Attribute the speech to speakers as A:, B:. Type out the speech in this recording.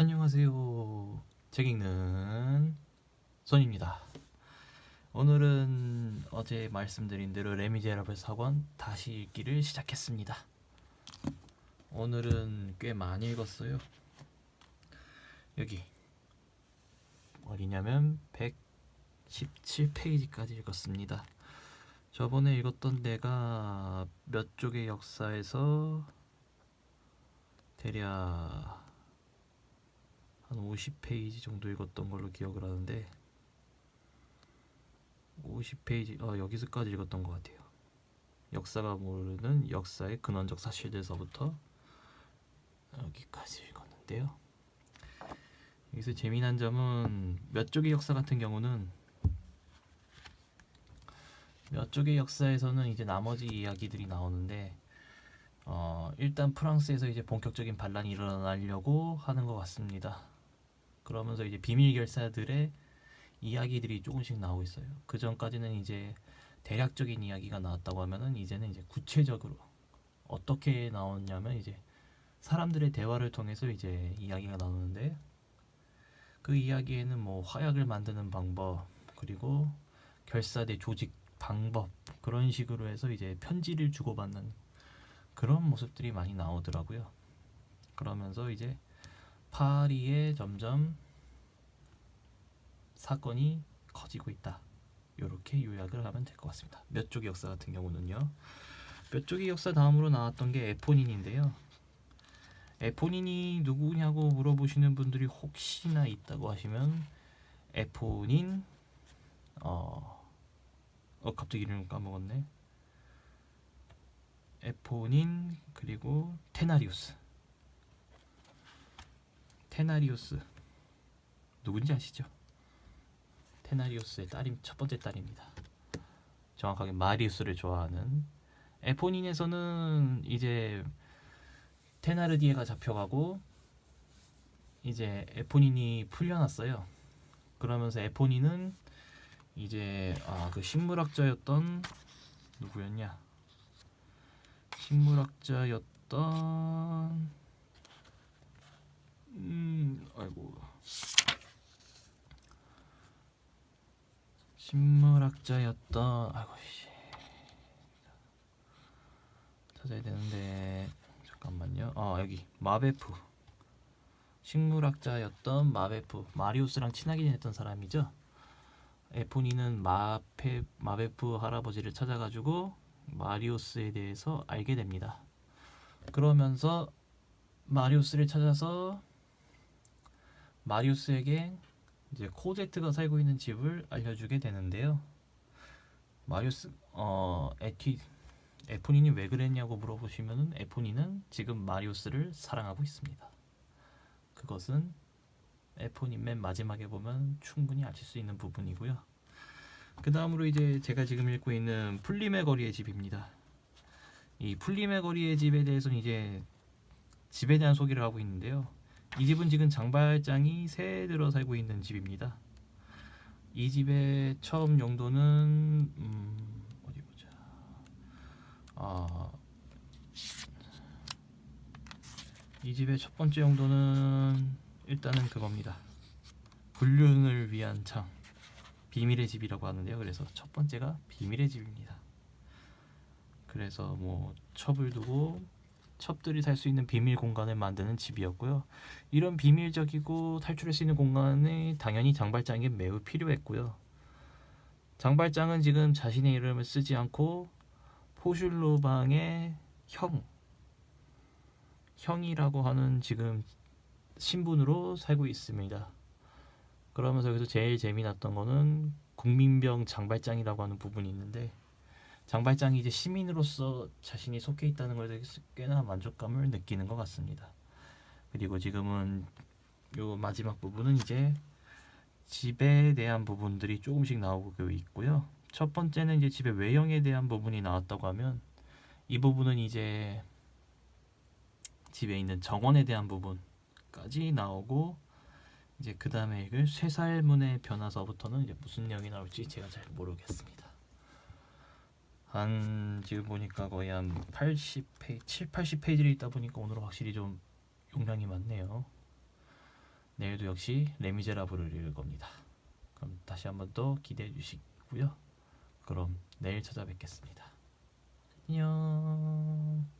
A: 안녕하세요. 책 읽는 손입니다. 오늘은 어제 말씀드린 대로 레미제라블 사관 다시 읽기를 시작했습니다. 오늘은 꽤 많이 읽었어요. 여기 어디냐면 117페이지까지 읽었습니다. 저번에 읽었던 데가 몇 쪽의 역사에서 대략 한 50페이지 정도 읽었던 걸로 기억을 하는데 50페이지 어 여기서까지 읽었던 것 같아요. 역사가 모르는 역사의 근원적 사실들서부터 여기까지 읽었는데요. 여기서 재미난 점은 몇 쪽의 역사 같은 경우는 몇 쪽의 역사에서는 이제 나머지 이야기들이 나오는데 어, 일단 프랑스에서 이제 본격적인 반란이 일어나려고 하는 것 같습니다. 그러면서 이제 비밀 결사들의 이야기들이 조금씩 나오고 있어요. 그 전까지는 이제 대략적인 이야기가 나왔다고 하면은 이제는 이제 구체적으로 어떻게 나왔냐면 이제 사람들의 대화를 통해서 이제 이야기가 나오는데 그 이야기에는 뭐 화약을 만드는 방법 그리고 결사대 조직 방법 그런 식으로 해서 이제 편지를 주고받는 그런 모습들이 많이 나오더라고요. 그러면서 이제 파리에 점점 사건이 커지고 있다. 이렇게 요약을 하면 될 것 같습니다. 몇 쪽의 역사 같은 경우는요. 몇 쪽의 역사 다음으로 나왔던 게 에포닌인데요. 에포닌이 누구냐고 물어보시는 분들이 혹시나 있다고 하시면 에포닌 어, 어 갑자기 이름 까먹었네. 에포닌 그리고 테나리우스 테나리우스 누군지 아시죠? 테나리우스의 딸임 첫 번째 딸입니다. 정확하게 마리우스를 좋아하는 에포닌에서는 이제 테나르디에가 잡혀가고 이제 에포닌이 풀려났어요. 그러면서 에포닌은 이제 아, 그 식물학자였던 누구였냐? 식물학자였던 음 아이고. 식물학자였던 아이고 씨. 찾아야 되는데. 잠깐만요. 아 여기. 마베프. 식물학자였던 마베프. 마리우스랑 친하게 지냈던 사람이죠. 에포니는 마페 마베프 할아버지를 찾아가지고 마리우스에 대해서 알게 됩니다. 그러면서 마리우스를 찾아서 마리우스에게 이제 코제트가 살고 있는 집을 알려주게 되는데요. 마리우스 어 에티 에포닌이 왜 그랬냐고 물어보시면은 에포닌은 지금 마리우스를 사랑하고 있습니다. 그것은 에포닌 맨 마지막에 보면 충분히 아실 수 있는 부분이고요. 그 다음으로 이제 제가 지금 읽고 있는 풀림의 거리의 집입니다. 이 풀림의 거리의 집에 대해서는 이제 집에 대한 소개를 하고 있는데요. 이 집은 지금 장발장이 새 들어 살고 있는 집입니다. 이 집의 처음 용도는 음, 어디 보자. 아, 이 집의 첫 번째 용도는 일단은 그겁니다. 불륜을 위한 창. 비밀의 집이라고 하는데요. 그래서 첫 번째가 비밀의 집입니다. 그래서 뭐 첩을 두고 첩들이 살 수 있는 비밀 공간을 만드는 집이었고요. 이런 비밀적이고 탈출할 수 있는 공간이 당연히 장발장에게 매우 필요했고요. 장발장은 지금 자신의 이름을 쓰지 않고 포슐로방의 형, 형이라고 하는 지금 신분으로 살고 있습니다. 그러면서 여기서 제일 재미났던 거는 국민병 장발장이라고 하는 부분이 있는데 장발장이 이제 시민으로서 자신이 속해 있다는 것에 꽤나 만족감을 느끼는 것 같습니다. 그리고 지금은 요 마지막 부분은 이제 집에 대한 부분들이 조금씩 나오고 있고요. 첫 번째는 이제 집의 외형에 대한 부분이 나왔다고 하면 이 부분은 이제 집에 있는 정원에 대한 부분까지 나오고 이제 그 다음에 읽을 쇠살문의 변화서부터는 이제 무슨 내용이 나올지 제가 잘 모르겠습니다. 한 지금 보니까 거의 한 80페이지, 7, 80페이지를 있다 보니까 오늘은 확실히 좀 용량이 많네요. 내일도 역시 레미제라블을 읽을 겁니다. 그럼 다시 한번 또 기대해 주시고요. 그럼 내일 찾아뵙겠습니다. 안녕.